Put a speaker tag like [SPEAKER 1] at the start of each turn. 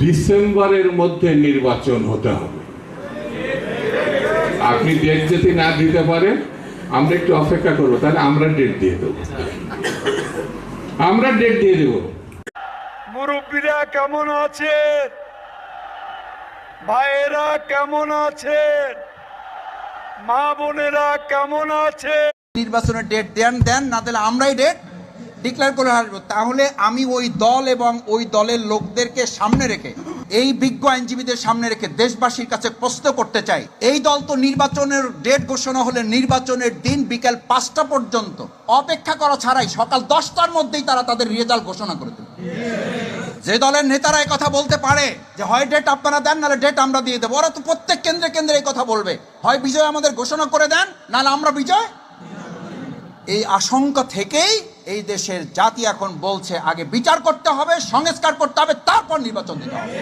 [SPEAKER 1] ডিসেম্বরের মধ্যে নির্বাচন হতে হবে। আপনি ডেট যদি না দিতে পারেন আমরা একটু অপেক্ষা করব তাহলে আমরা ডেট দিয়ে দেবো। আমরা ডেট দিয়ে দেবো।
[SPEAKER 2] মুরব্বীরা কেমন আছেন? ভাইয়েরা কেমন আছেন? মা বোনেরা কেমন আছেন?
[SPEAKER 3] নির্বাচনের ডেট দেন দেন না দিলে আমরাই ডেট ডিক্লেয়ার করে আসব, তাহলে আমি ওই দল এবং ওই দলের লোকদেরকে সামনে রেখে, এই বিজ্ঞ আইনজীবীদের সামনে রেখে দেশবাসীর কাছে প্রশ্ন করতে চাই। এই দল তো নির্বাচনের ডেট ঘোষণা হলে নির্বাচনের দিন বিকেল পাঁচটা পর্যন্ত অপেক্ষা করা ছাড়াই সকাল দশটার মধ্যেই তারা তাদের রেজাল্ট ঘোষণা করে দেবে। যে দলের নেতারা কথা বলতে পারে যে, হয় ডেট আপনারা দেন, নাহলে ডেট আমরা দিয়ে দেবো। ওরা তো প্রত্যেক কেন্দ্রে কেন্দ্রে এই কথা বলবে। হয় বিজয় আমাদের ঘোষণা করে দেন, নাহলে আমরা বিজয়? এই আশঙ্কা থেকেই এই দেশের জাতি এখন বলছে, আগে বিচার করতে হবে, সংস্কার করতে হবে, তারপর নির্বাচন দিতে হবে।